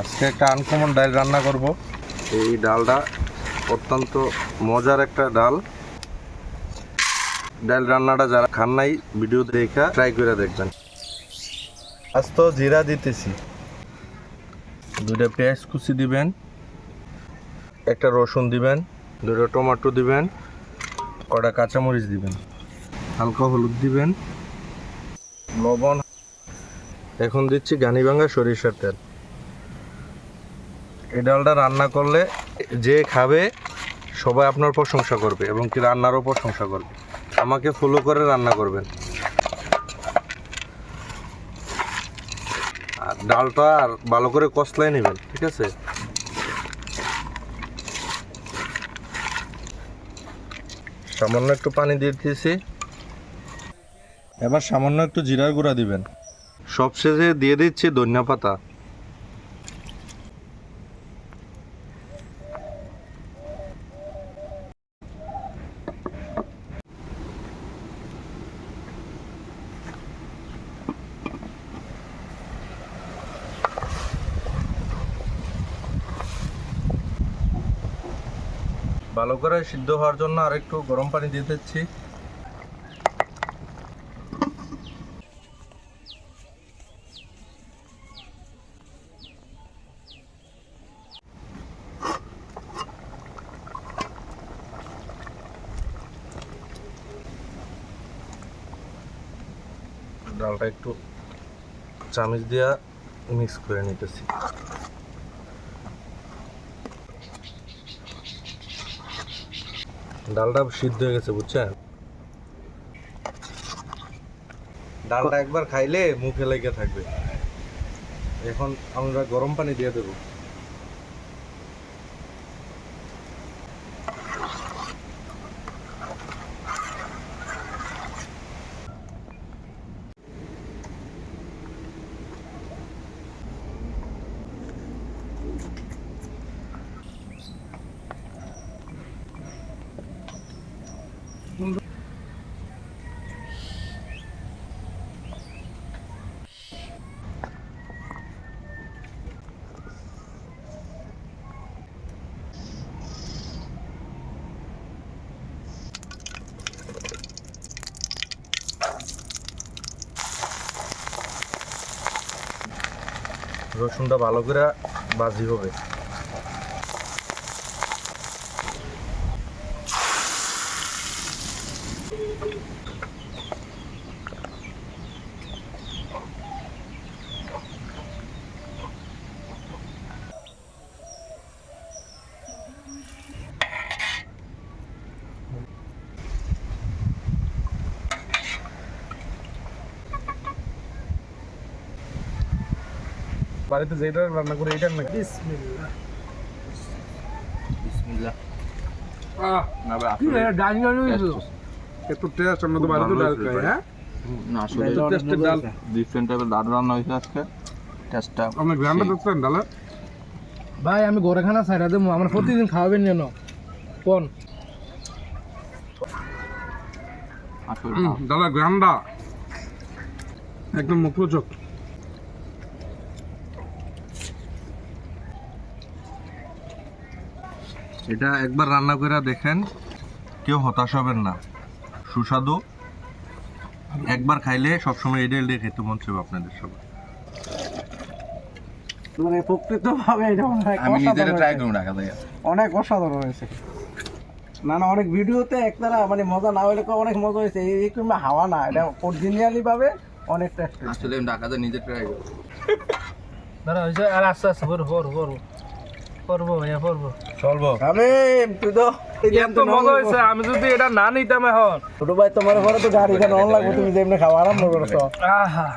আজকে একটা আনকমন ডাল রান্না করব। এই ডালটা অত্যন্ত মজার একটা ডাল। ডাল রান্নাটা যারা খান নাই ভিডিও দেখা ট্রাই করে দেখবেন। আজ তো জিরা দিতেছি। দুটা পেঁয়াজ কুচি দিবেন। একটা রসুন দিবেন। দুটো টমেটো দিবেন। কটা কাঁচামরিচ দিবেন। হালকা হলুদ দিবেন। লবণ। এখন দিচ্ছি গানিভাঙ্গা সরিষার তেল। এই ডালটা রান্না করলে যে খাবে, সবাই আপনার প্রশংসা করবে এবং কি রান্নারও প্রশংসা করবে। আমাকে ফলো করে রান্না করবেন। আর ডালটা আর ভালো করে কষলাই নেবেন, ঠিক আছে? সামান্য একটু পানি দিয়ে দিয়েছি। এবার সামান্য একটু জিরার গুঁড়া দিবেন। সবশেষে দিয়ে দিচ্ছি ধনিয়া পাতা। ভালো করে সিদ্ধ হওয়ার জন্য আর একটু গরম পানি দিয়ে দিচ্ছি। ডালটা একটু চামচ দিয়া মিক্স করে নিতেছি। ডালটা সিদ্ধ হয়ে গেছে বুঝছেন? ডালটা একবার খাইলে মুখে লেগে থাকবে। এখন আমরা গরম পানি দিয়ে দেবো। রসুনটা ভালো করে বাজি হবে। বাড়িতে যেটা রান্না করে এইটার নাকি? একটু টেস্ট আমরা তো বাড়িতে ডাল খাই হ্যাঁ? না আসলে টেস্টের ডাল। ডিফারেন্ট টাইপের ডাল রান্না হয়েছে আজকে। টেস্টটা আপনি দেখছেন ভাই আমি ঘরে খানা ছাইরা দেবো আমার প্রতিদিন খাওয়াবেন যেন। কোন? হুম, ডালের একদম মুখরোচক। এটা একবার রান্না করে দেখেন কেউ হতাশ হবেন না। সুস্বাদু। একবার খাইলে সবসময় এটা এলে খেতে মন চাইবে আপনাদের সবাই মানে এটা আমি নিজেরা ট্রাই হয়েছে। করুন রাখা অনেক অসাধারণ হয়েছে। না না অনেক ভিডিওতে একতারা মানে মজা না হইলে অনেক মজা হয়েছে। এই কিংবা হাওয়া না এটা অরিজিনালি ভাবে অনেক টেস্ট আসলে আমি ঢাকাতে নিজে ট্রাই করব দাঁড়া আর আস্তে আস্তে করব করব করব করব করব চলবো। আমি তুই তো এত মজা হয়েছে আমি যদি এটা না নিতাম এখন। ছোট ভাই তোমার ঘরে তো গাড়ি এখানে অন লাগবে তুমি যেমনি খাওয়া আরম্ভ করছ আহা।